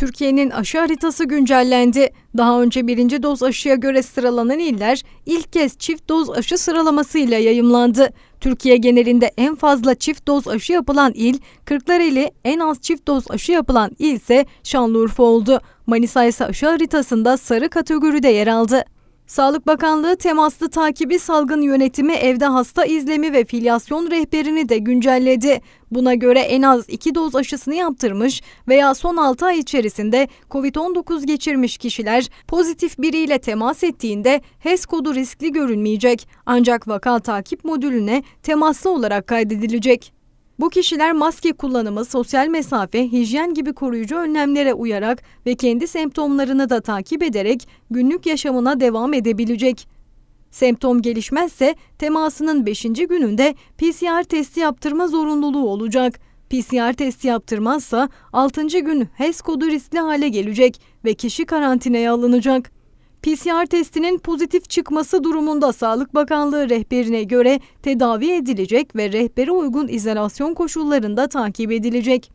Türkiye'nin aşı haritası güncellendi. Daha önce birinci doz aşıya göre sıralanan iller ilk kez çift doz aşı sıralamasıyla yayımlandı. Türkiye genelinde en fazla çift doz aşı yapılan il Kırklareli, en az çift doz aşı yapılan il ise Şanlıurfa oldu. Manisa ise aşı haritasında sarı kategoride yer aldı. Sağlık Bakanlığı temaslı takibi salgın yönetimi evde hasta izlemi ve filyasyon rehberini de güncelledi. Buna göre en az 2 doz aşısını yaptırmış veya son 6 ay içerisinde COVID-19 geçirmiş kişiler pozitif biriyle temas ettiğinde HES kodu riskli görünmeyecek. Ancak vaka takip modülüne temaslı olarak kaydedilecek. Bu kişiler maske kullanımı, sosyal mesafe, hijyen gibi koruyucu önlemlere uyarak ve kendi semptomlarını da takip ederek günlük yaşamına devam edebilecek. Semptom gelişmezse temasının 5. gününde PCR testi yaptırma zorunluluğu olacak. PCR testi yaptırmazsa 6. gün HES kodu riskli hale gelecek ve kişi karantinaya alınacak. PCR testinin pozitif çıkması durumunda Sağlık Bakanlığı rehberine göre tedavi edilecek ve rehbere uygun izolasyon koşullarında takip edilecek.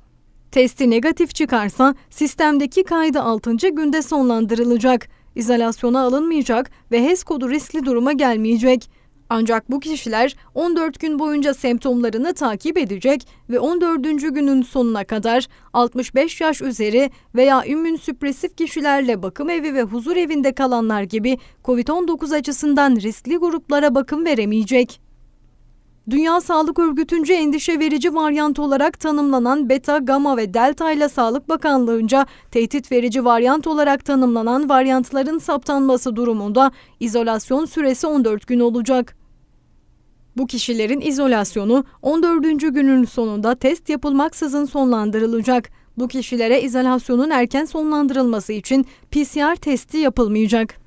Testi negatif çıkarsa sistemdeki kaydı 6. günde sonlandırılacak. İzolasyona alınmayacak ve HES kodu riskli duruma gelmeyecek. Ancak bu kişiler 14 gün boyunca semptomlarını takip edecek ve 14. günün sonuna kadar 65 yaş üzeri veya immünsüpresif kişilerle bakım evi ve huzur evinde kalanlar gibi COVID-19 açısından riskli gruplara bakım veremeyecek. Dünya Sağlık Örgütü'nce endişe verici varyant olarak tanımlanan beta, gamma ve delta ile Sağlık Bakanlığı'nca tehdit verici varyant olarak tanımlanan varyantların saptanması durumunda izolasyon süresi 14 gün olacak. Bu kişilerin izolasyonu 14. günün sonunda test yapılmaksızın sonlandırılacak. Bu kişilere izolasyonun erken sonlandırılması için PCR testi yapılmayacak.